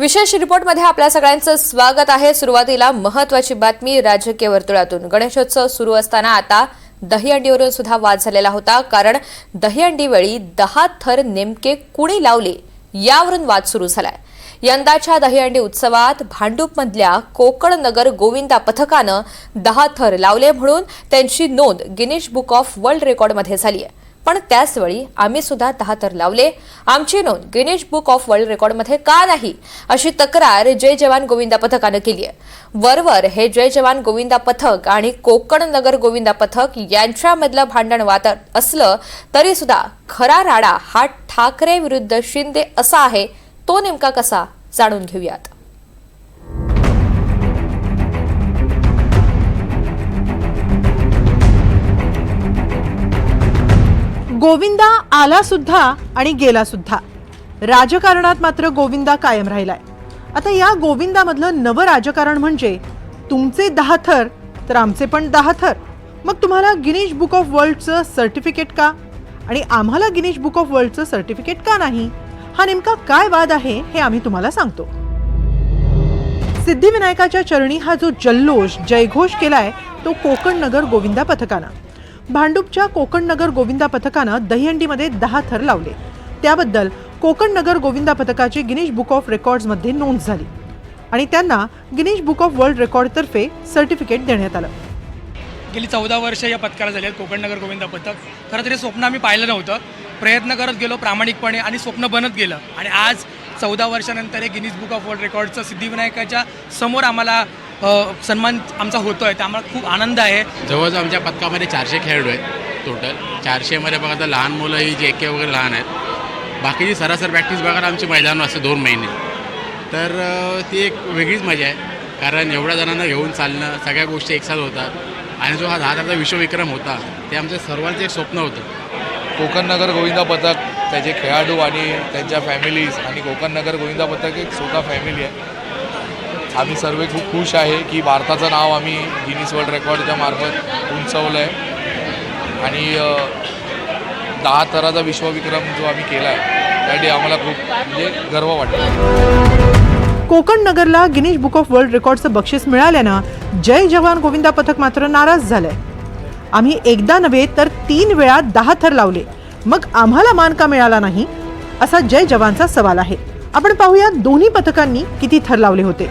विशेष रिपोर्टमध्ये आपल्या सगळ्यांचं स्वागत आहे. सुरुवातीला महत्वाची बातमी राजकीय वर्तुळातून. गणेशोत्सव सुरू असताना आता दहीहंडीवरून सुद्धा वाद झालेला होता. कारण दहीहंडीवेळी दहा थर नेमके कुणी लावले यावरून वाद सुरू झालाय. यंदाच्या दहीहंडी उत्सवात भांडूपमधल्या कोकण नगर गोविंदा पथकानं दहा थर लावले म्हणून त्यांची नोंद गिनीश बुक ऑफ वर्ल्ड रेकॉर्डमध्ये झाली आहे. पण त्याचवेळी आम्ही सुद्धा दहा तर लावले. आमची नोंद गिनेश बुक ऑफ वर्ल्ड रेकॉर्डमध्ये का नाही? अशी तक्रार जय जवान गोविंदा पथकानं केली आहे. वरवर हे जय जवान गोविंदा पथक आणि कोकण नगर गोविंदा पथक यांच्यामधलं भांडण वाटत असलं तरी सुद्धा खरा राडा हा ठाकरे विरुद्ध शिंदे असा आहे तो नेमका कसा जाणून घेऊयात. गोविंदा आला सुद्धा आणि गेला सुद्धा राजकारणात मात्र गोविंदा कायम राहिलाय. आता या गोविंदामधलं नवं राजकारण म्हणजे तुमचे दहा थर तर आमचे पण दहा थर. मग तुम्हाला गिनीज बुक ऑफ वर्ल्डचं सर्टिफिकेट का? आणि आम्हाला गिनीज बुक ऑफ वर्ल्डचं सर्टिफिकेट का नाही? हा नेमका काय वाद आहे हे आम्ही तुम्हाला सांगतो. सिद्धिविनायकाच्या चरणी हा जो जल्लोष जयघोष केलाय तो कोकण नगर गोविंदा पथकानं. भांडूपच्या कोकण नगर गोविंदा पथकानं दहीहंडीमध्ये दहा थर लावले. त्याबद्दल कोकण नगर गोविंदा पथकाची गिनीज बुक ऑफ रेकॉर्ड्समध्ये नोंद झाली आणि त्यांना गिनीज बुक ऑफ वर्ल्ड रेकॉर्डतर्फे सर्टिफिकेट देण्यात आलं. गेली चौदा वर्ष या पथकाला झाली आहेत कोकण नगर गोविंदा पथक. खरं तरी स्वप्न आम्ही पाहिलं नव्हतं. प्रयत्न करत गेलो प्रामाणिकपणे आणि स्वप्न बनत गेलं. आणि आज चौदा वर्षानंतर हे गिनीज बुक ऑफ वर्ल्ड रेकॉर्डचं सिद्धिविनायकाच्या समोर आम्हाला सन्मान आमचा होतो आहे त्यामुळे खूप आनंद आहे. जवळजवळ आमच्या पथकामध्ये चारशे खेळाडू आहेत टोटल चारशेमध्ये बघा तर लहान मुलं ही जे के वगैरे लहान आहेत. बाकीची सरासर प्रॅक्टिस बघा आमची मैदान असते दोन महिने. तर ती एक वेगळीच मजा आहे. कारण एवढ्या जणांना घेऊन चालणं सगळ्या गोष्टी एकसाथ होतात. आणि जो हा दहा तारचा विश्वविक्रम होता ते आमचं सर्वांचं एक स्वप्न होतं. कोकण नगर गोविंदा पथक त्याचे खेळाडू आणि त्यांच्या फॅमिलीज आणि कोकण नगर गोविंदा पथक एक स्वतः फॅमिली आहे. आम्ही सर्व खूप खुश आहे की भारताचं नाव आम्ही गिनीस वर्ल्ड रेकॉर्डच्या मार्फत उंचवलं आहे आणि दहा तराचा विश्वविक्रम जो आम्ही केला आहे त्यासाठी आम्हाला खूप म्हणजे गर्व वाटतो कोकण नगरला गिनीज बुक ऑफ वर्ल्ड रेकॉर्डचं बक्षीस मिळाल्यानं जय जवान गोविंदा पथक मात्र नाराज झालंय. आम्ही एकदा नव्हे तर तीन वेळा दहा थर लावले. मग आम्हाला मान का मिळाला नाही? असा जय जवानचा सवाल आहे. आपण पाहूया दोन्ही पथकांनी किती थर लावले होते.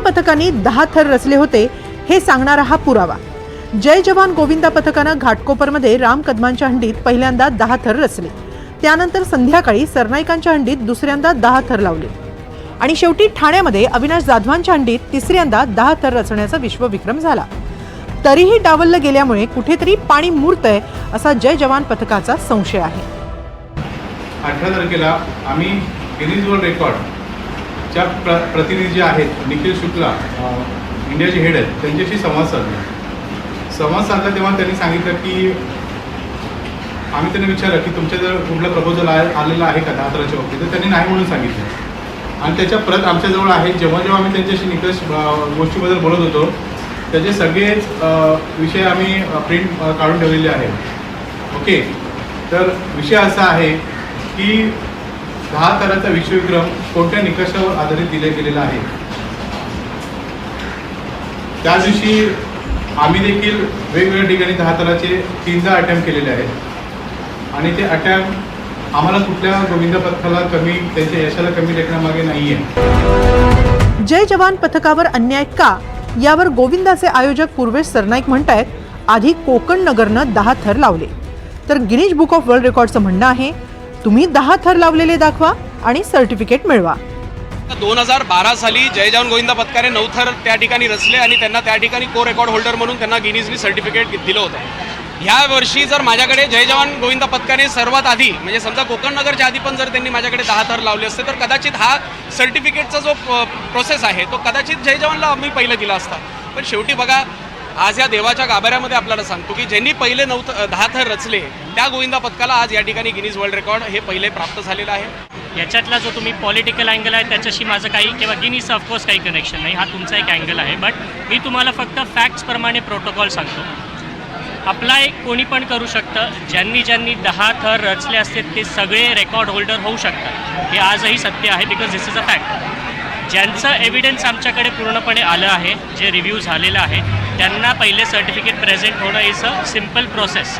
पथकांनी दहा थर रचले होते हे सांगणारा हा पुरावा. जय जवान गोविंदा पथकानं घाटकोपरमध्ये राम कदमांच्या हंडीत पहिल्यांदा दहा थर रचले. त्यानंतर संध्याकाळी सरनाईकांच्या हंडीत दुसऱ्यांदा दहा थर लावले. आणि शेवटी ठाण्यामध्ये अविनाश जाधवांच्या हंडीत तिसऱ्यांदा दहा थर रचण्याचा विश्वविक्रम झाला. तरीही डावललं गेल्यामुळे कुठेतरी पाणी मुरतंय असा जय जवान पथकाचा संशय आहे. अठरा तारखेला आम्ही गिनीज वर्ल्ड च्या प्र प्रतिनिधी जे आहेत निखिल शुक्ला इंडियाचे हेड आहेत त्यांच्याशी संवाद साधला. संवाद साधला तेव्हा त्यांनी सांगितलं की आम्ही त्यांना विचारलं की तुमच्या जर कुठला प्रपोजल आहे आलेलं आहे का दात्राच्या बाबतीत? तर त्यांनी नाही म्हणून सांगितलं. आणि त्याच्या प्रत आमच्याजवळ आहे. जेव्हा जेव्हा आम्ही त्यांच्याशी निकष गोष्टीबद्दल बोलत होतो त्याचे सगळेच विषय आम्ही प्रिंट काढून ठेवलेले आहेत. ओके? तर विषय असा आहे की दहा ताराचा विश्वविक्रम कोणत्या निकषावर आधारित दिले गेलेला आहे. त्या दिवशी आम्ही देखील वेगवेगळ्या ठिकाणी दहा ताराचे तीनदा अटेम्प्ट केलेले आहेत. आणि ते अटेम्प्ट आम्हाला कुठल्या गोविंद पथकाला कमी त्यांच्या यशाला कमी लेखण्यामागे नाही आहे जय जवान पथकावर अन्याय का? यावर गोविंदाचे आयोजक पूर्वेश सरनाईक म्हणतायत आधी कोकण नगरनं दहा थर लावले. तर गिनीज बुक ऑफ वर्ल्ड रेकॉर्डचं म्हणणं आहे तुम्ही दहा थर लावलेले दाखवा आणि सर्टिफिकेट मिळवा. दोन हजार बारा साली जय जवान गोविंदा पत्कारे नऊ थर त्या ठिकाणी रचले आणि त्यांना त्या ठिकाणी को रेकॉर्ड होल्डर म्हणून त्यांना गिनीजनी सर्टिफिकेट दिलं होतं. ह्या वर्षी जर माझ्याकडे जय जवान गोविंदा पत्काने सर्वात आधी म्हणजे समजा कोकण नगरच्या आधी पण जर त्यांनी माझ्याकडे दहा थर लावले असते तर कदाचित हा सर्टिफिकेटचा जो प्रोसेस आहे तो कदाचित जय जवानला आम्ही पहिलं दिला असता. पण शेवटी बघा आज या देवाच्या गाभाऱ्यामध्ये आपल्याला सांगतो की ज्यांनी पहिले नऊ दहा थर रचले त्या गोविंदा पथकाला आज या ठिकाणी गिनीज वर्ल्ड रेकॉर्ड हे पहिले प्राप्त झालेलं आहे. याच्यातला जो तुम्ही पॉलिटिकल अँगल आहे त्याच्याशी माझं काही किंवा गिनीचं ऑफकोर्स काही कनेक्शन नाही. हा तुमचा एक अँगल आहे. बट मी तुम्हाला फक्त फॅक्ट्सप्रमाणे प्रोटोकॉल सांगतो. अप्लाय कोणी पण करू शकतं. ज्यांनी ज्यांनी दहा थर रचले असते ते सगळे रेकॉर्ड होल्डर होऊ शकतात. हे आजही सत्य आहे because this is a fact ज्यांचं एव्हिडन्स आमच्याकडे पूर्णपणे आलं आहे जे रिव्ह्यू झालेलं आहे त्यांना पहिले सर्टिफिकेट प्रेझेंट होणं इज अ सिंपल प्रोसेस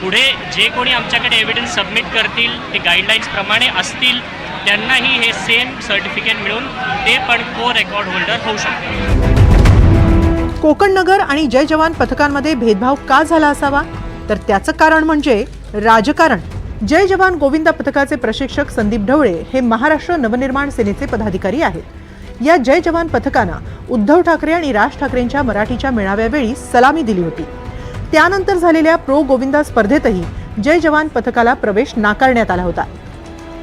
पुढे जे कोणी आमच्याकडे एव्हिडन्स सबमिट करतील ते गाईडलाईन्सप्रमाणे असतील त्यांनाही हे सेम सर्टिफिकेट मिळून ते पण को रेकॉर्ड होल्डर होऊ शकतात. कोकण नगर आणि जय जवान पथकांमध्ये भेदभाव का झाला असावा? तर त्याचं कारण म्हणजे राजकारण. जय जवान गोविंदा पथकाचे प्रशिक्षक संदीप ढवळे हे महाराष्ट्र नवनिर्माण सेनेचे पदाधिकारी आहेत. या जय जवान पथकानं उद्धव ठाकरे आणि राज ठाकरेंच्या मराठीच्या मेळाव्यावेळी सलामी दिली होती. त्यानंतर झालेल्या प्रो गोविंदा स्पर्धेतही जय जवान पथकाला प्रवेश नाकारण्यात आला होता.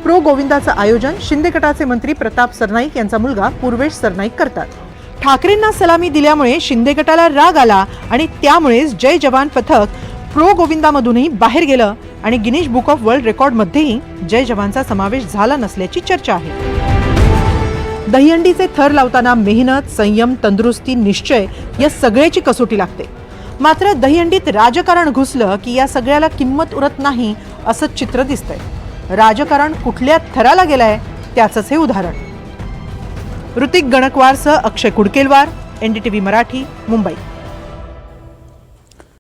प्रो गोविंदाचं आयोजन शिंदे गटाचे मंत्री प्रताप सरनाईक यांचा मुलगा पूर्वेश सरनाईक करतात. ठाकरेंना सलामी दिल्यामुळे शिंदे गटाला राग आला आणि त्यामुळेच जय जवान पथक प्रो गोविंदामधूनही बाहेर गेलं आणि गिनीज बुक ऑफ वर्ल्ड रेकॉर्डमध्येही जय जवानचा समावेश झाला नसल्याची चर्चा आहे. दहीहंडीचे थर लावताना मेहनत संयम तंदुरुस्ती निश्चय या सगळ्याची कसोटी लागते. मात्र दहीहंडीत राजकारण घुसलं की या सगळ्याला किंमत उरत नाही असं चित्र दिसतंय. राजकारण कुठल्या थराला गेलंय त्याचंच हे उदाहरण. ऋतिक गणकवारसह अक्षय कुडकेलवार एनडीटीव्ही मराठी मुंबई.